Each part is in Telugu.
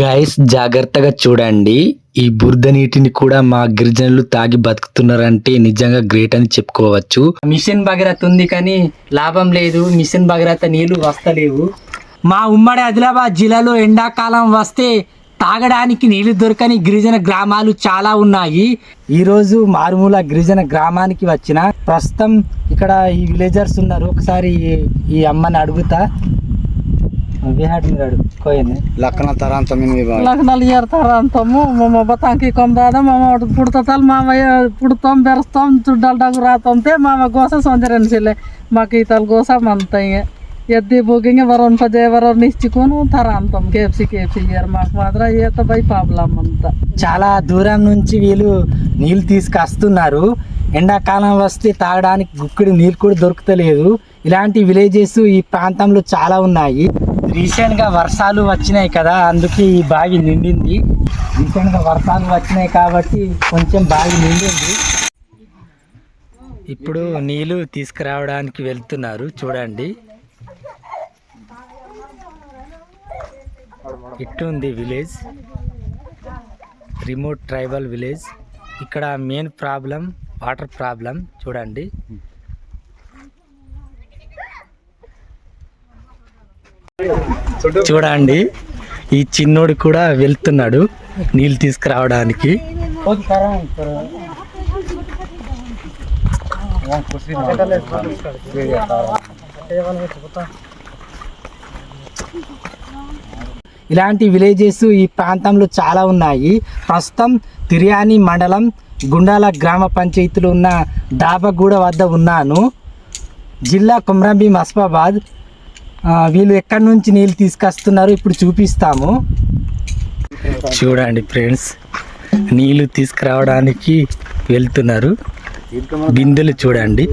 గైస్ జాగ్రత్తగా చూడండి. ఈ బురద నీటిని కూడా మా గిరిజనులు తాగి బతుకుతున్నారంటే నిజంగా గ్రేట్ అని చెప్పుకోవచ్చు. మిషన్ భగీరథ ఉంది కానీ లాభం లేదు. మిషన్ భగీరథ నీళ్ళు వస్తలేవు. మా ఉమ్మడి ఆదిలాబాద్ జిల్లాలో ఎండాకాలం వస్తే తాగడానికి నీళ్ళు దొరకని గిరిజన గ్రామాలు చాలా ఉన్నాయి. ఈ రోజు మారుమూల గిరిజన గ్రామానికి వచ్చిన ప్రస్తుతం ఇక్కడ ఈ విలేజర్స్ ఉన్నారు. ఒకసారి ఈ అమ్మని అడుగుతా. లక్కన తరాంతం లగ్నాలు చేరుతారు అంతాము మా బతాంకి కొందాదా మామ పుడతాలు మామయ్య పుడతాం బెరస్తాం చుడ్డాలు డగ్గు రాతంతే మామ గోస సౌందర్యం చెల్లె మాకు ఈతలు గోస మంత ఎద్ది బుగింగ్ వరం పదే వరం నిశ్చికొని తరాంతం. కేప్సి కేప్సి ఇయ్యారు మాకు మాత్రం ఈత బై ప్రాబ్లం అంతా. చాలా దూరం నుంచి వీళ్ళు నీళ్ళు తీసుకొస్తున్నారు. ఎండాకాలం వస్తే తాగడానికి గుక్కడి నీళ్ళు కూడా దొరుకుతలేదు. ఇలాంటి విలేజెస్ ఈ ప్రాంతంలో చాలా ఉన్నాయి. రీసెంట్గా వర్షాలు వచ్చినాయి కదా అందుకే ఈ బావి నిండింది. రీసెంట్గా వర్షాలు వచ్చినాయి కాబట్టి కొంచెం బావి నిండింది. ఇప్పుడు నీళ్ళు తీసుకురావడానికి వెళ్తున్నారు చూడండి. ఇట్టు ఉంది విలేజ్. Remote tribal village. ఇక్కడ మెయిన్ ప్రాబ్లం వాటర్ ప్రాబ్లం చూడండి. చూడండి. ఈ చిన్నోడు కూడా వెళ్తున్నాడు నీళ్ళు తీసుకురావడానికి. ఇలాంటి విలేజెస్ ఈ ప్రాంతంలో చాలా ఉన్నాయి. ప్రస్తుతం తిర్యాని మండలం గుండాల గ్రామ పంచాయతీలో ఉన్న డాబగూడ వద్ద ఉన్నాను. జిల్లా కుమ్రంభీం అస్మాబాద్ వీళ్ళు ఎక్కడి నుంచి నీళ్ళు తీసుకొస్తున్నారు ఇప్పుడు చూపిస్తాము. చూడండి ఫ్రెండ్స్ నీళ్ళు తీసుకురావడానికి వెళ్తున్నారు. బిందెలు చూడండి.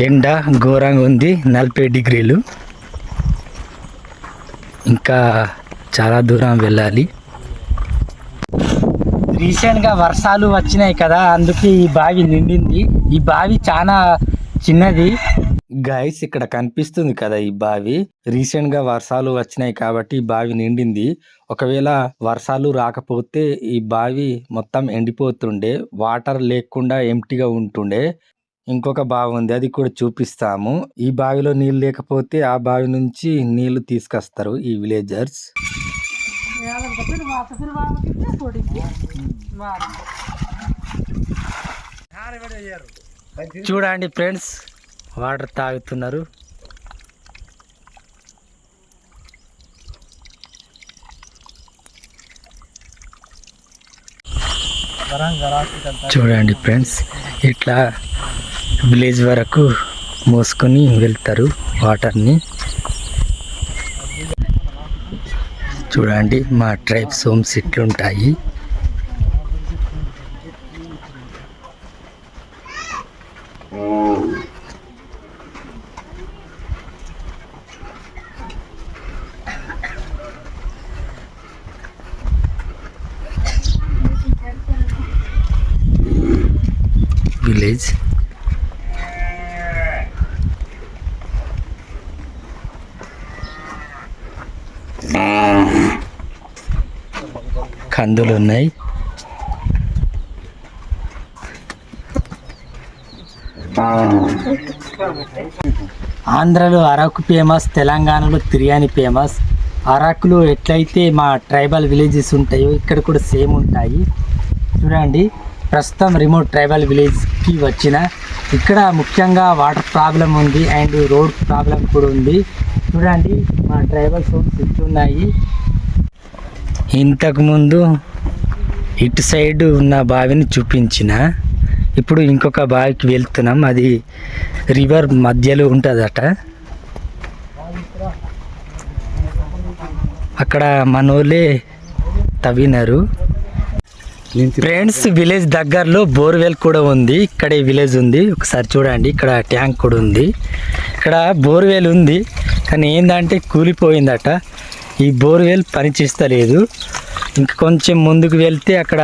ఎండ ఘోరంగా ఉంది నలభై డిగ్రీలు. ఇంకా చాలా దూరం వెళ్ళాలి. రీసెంట్గా వర్షాలు వచ్చినాయి కదా అందుకే ఈ బావి నిండింది. ఈ బావి చాలా చిన్నది. గైస్ ఇక్కడ కనిపిస్తుంది కదా ఈ బావి. రీసెంట్గా వర్షాలు వచ్చినాయి కాబట్టి ఈ బావి నిండింది. ఒకవేళ వర్షాలు రాకపోతే ఈ బావి మొత్తం ఎండిపోతుండే వాటర్ లేకుండా ఎంటీగా ఉంటుండే. ఇంకొక బావి ఉంది అది కూడా చూపిస్తాము. ఈ బావిలో నీళ్ళు లేకపోతే ఆ బావి నుంచి నీళ్ళు తీసుకొస్తారు ఈ విలేజర్స్ చూడండి ఫ్రెండ్స్ వాటర్ తాగుతున్నారు. చూడండి ఫ్రెండ్స్ ఇట్లా విలేజ్ వరకు మోసుకొని వెళ్తారు వాటర్ని. చూడండి మా ట్రైబ్స్ హోమ్స్ ఇట్లుంటాయి. విలేజ్ కందులు ఉన్నాయి. ఆంధ్రలో అరకు ఫేమస్ తెలంగాణలో బిర్యానీ ఫేమస్. అరకులో ఎట్లయితే మా ట్రైబల్ విలేజెస్ ఉంటాయో ఇక్కడ కూడా సేమ్ ఉంటాయి. చూడండి. ప్రస్తుతం రిమోట్ ట్రైబల్ విలేజ్కి వచ్చిన. ఇక్కడ ముఖ్యంగా వాటర్ ప్రాబ్లం ఉంది అండ్ రోడ్ ప్రాబ్లం కూడా ఉంది. చూడండి మా ట్రైబల్ హోమ్స్ ఇట్లున్నాయి ఇంతకుముందు ఇటు సైడ్ ఉన్న బావిని చూపించిన. ఇప్పుడు ఇంకొక బావికి వెళ్తున్నాం. అది రివర్ మధ్యలో ఉంటుందట. అక్కడ మనోలే తవ్వినారు. ఫ్రెండ్స్ విలేజ్ దగ్గరలో బోర్వెల్ కూడా ఉంది. ఇక్కడ ఈ విలేజ్ ఉంది. ఒకసారి చూడండి. ఇక్కడ ట్యాంక్ కూడా ఉంది. ఇక్కడ బోర్వెల్ ఉంది. కానీ ఏంటంటే కూలిపోయిందట. ఈ బోర్వెల్ పనిచేస్తలేదు. ఇంక కొంచెం ముందుకు వెళ్తే అక్కడ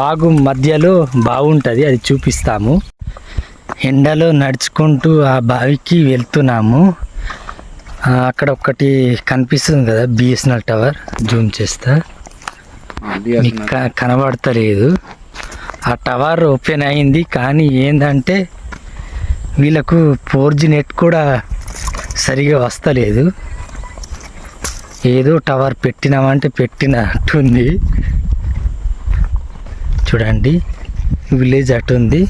వాగు మధ్యలో బాగుంటుంది అది చూపిస్తాము. ఎండలో నడుచుకుంటూ ఆ బావికి వెళ్తున్నాము. అక్కడ ఒకటి కనిపిస్తుంది కదా బిఎస్ఎన్ఎల్ టవర్. జూమ్ చేస్తా. కనబడతలేదు. ఆ టవర్ ఓపెన్ అయింది కానీ ఏంటంటే వీళ్ళకు ఫోర్ జీ నెట్ కూడా సరిగా వస్తలేదు. ఏదో టవర్ పెట్టినామంటే పెట్టినట్టుంది. చూడండి విలేజ్ అటు ఉంది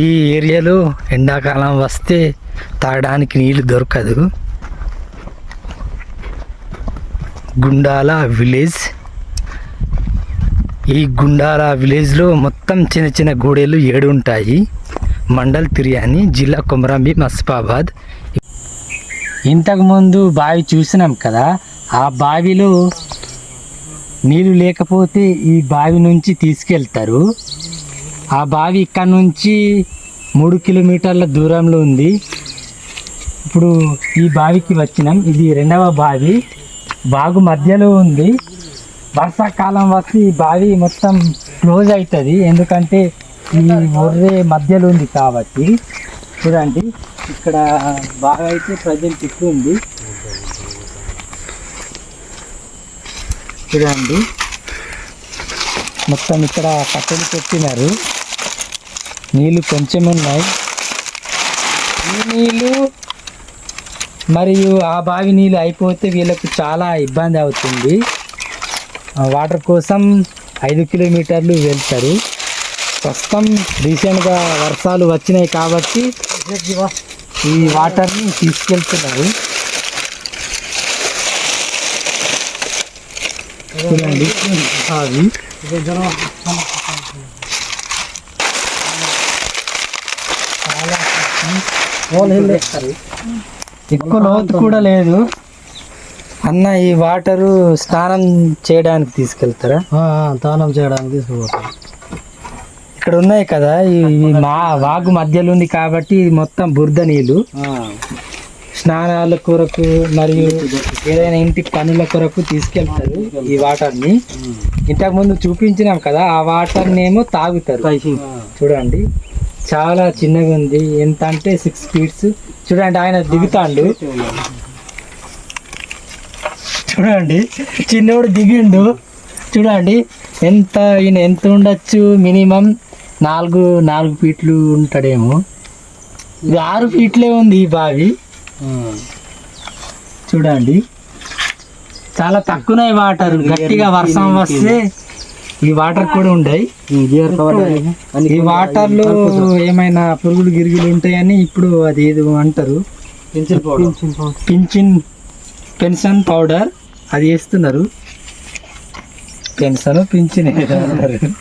ఈ ఏరియాలో ఎండాకాలం వస్తే తాగడానికి నీళ్ళు దొరకదు. గుండాల విలేజ్. ఈ గుండాల విలేజ్లో మొత్తం చిన్న చిన్న గూడెలు ఏడు ఉంటాయి. మండల్ తిరియాని జిల్లా కొమరంబి మస్పాబాద్ ఇంతకుముందు బావి చూసినాం కదా ఆ బావిలో నీళ్ళు లేకపోతే ఈ బావి నుంచి తీసుకెళ్తారు. ఆ బావి ఇక్కడ నుంచి మూడు కిలోమీటర్ల దూరంలో ఉంది. ఇప్పుడు ఈ బావికి వచ్చినాం. ఇది రెండవ బావి. బాగు మధ్యలో ఉంది. వర్షాకాలం వస్తే ఈ బావి మొత్తం క్లోజ్ అవుతుంది ఎందుకంటే ఈ ఒర్రే మధ్యలో ఉంది కాబట్టి. చూడండి ఇక్కడ బాగా అయితే ప్రజెంట్ ఎక్కువ ఉంది. చూడండి మొత్తం ఇక్కడ కట్టెలు పెట్టినారు. నీళ్ళు కొంచెం ఉన్నాయి. ఈ నీళ్ళు మరియు ఆ బావి నీళ్ళు అయిపోతే వీళ్ళకు చాలా ఇబ్బంది అవుతుంది. వాటర్ కోసం ఐదు కిలోమీటర్లు వెళ్తారు. ప్రస్తుతం రీసెంట్గా వర్షాలు వచ్చినాయి కాబట్టి ఈ వాటర్ని తీసుకెళ్తున్నారు. చూడండి అవి ఎక్కువ లోతు కూడా లేదు. అన్న ఈ వాటరు స్నానం చేయడానికి తీసుకెళ్తారా? దానం చేయడానికి తీసుకుపోతాం. ఇక్కడ ఉన్నాయి కదా ఈ మా వాగు మధ్యలో ఉంది కాబట్టి మొత్తం బురద నీళ్ళు స్నానాల కొరకు మరియు ఏదైనా ఇంటి పనుల కొరకు తీసుకెళ్తారు ఈ వాటర్ని ఇంతకు ముందు చూపించినాం కదా ఆ వాటర్ ఏమో తాగుతారు చూడండి. చాలా చిన్నగా ఉంది. ఎంత అంటే సిక్స్ ఫీట్స్ చూడండి ఆయన దిగుతాండు. చూడండి చిన్నోడు దిగిండు. చూడండి ఎంత ఈయన ఎంత ఉండొచ్చు మినిమం? నాలుగు నాలుగు ఫీట్లు ఉంటాడేమో. ఇది ఆరు ఫీట్లే ఉంది ఈ బావి. చూడండి. చాలా తక్కువనే వాటర్. గట్టిగా వర్షం వస్తే ఈ వాటర్ కూడా ఉంటాయి ఈ వాటర్లో ఏమైనా పురుగులు గిరుగులు ఉంటాయని ఇప్పుడు అది ఏదో అంటారు. పించిన్ పెన్షన్ పౌడర్ అది వేస్తున్నారు. పెన్షన్ పింఛన్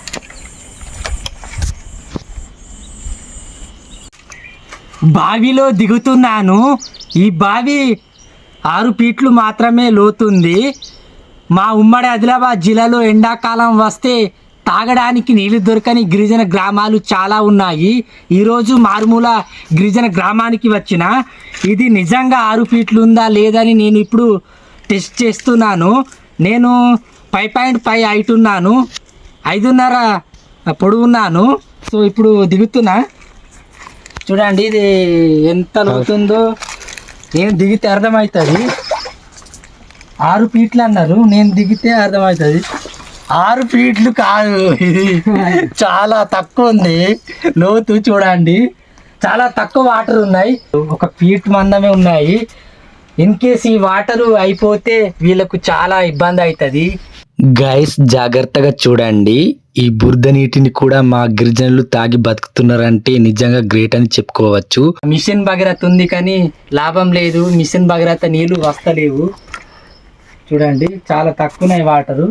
బావిలో దిగుతున్నాను. ఈ బావి ఆరు ఫీట్లు మాత్రమే లోతుంది. మా ఉమ్మడి ఆదిలాబాద్ జిల్లాలో ఎండాకాలం వస్తే తాగడానికి నీళ్ళు దొరకని గిరిజన గ్రామాలు చాలా ఉన్నాయి. ఈరోజు మారుమూల గిరిజన గ్రామానికి వచ్చిన ఇది నిజంగా ఆరు ఫీట్లు ఉందా లేదని నేను ఇప్పుడు టెస్ట్ చేస్తున్నాను. నేను ఫైవ్ పాయింట్ ఫైవ్ హైట్ ఉన్నాను. ఐదున్నర పొడుగున్నాను సో ఇప్పుడు దిగుతున్నా. చూడండి ఇది ఎంత లోతుందో. నేను దిగితే అర్థమవుతుంది. ఆరు ఫీట్లు అన్నారు. నేను దిగితే అర్థమవుతుంది. ఆరు ఫీట్లు కాదు. ఇది చాలా తక్కువ ఉంది. లోతు చూడండి. చాలా తక్కువ వాటర్ ఉన్నాయి. ఒక ఫీట్ మందమే ఉన్నాయి. ఇన్ కేస్ ఈ వాటర్ అయిపోతే వీళ్ళకు చాలా ఇబ్బంది అవుతుంది. గైస్ జాగ్రత్తగా చూడండి. ఈ బురద నీటిని కూడా మా గిరిజనులు తాగి బతుకుతున్నారంటే నిజంగా గ్రేట్ అని చెప్పుకోవచ్చు. మిషన్ భగీరథ ఉంది కానీ లాభం లేదు. మిషన్ భగీరథ నీళ్ళు వస్తలేవు. చూడండి చాలా తక్కువనే వాటరు.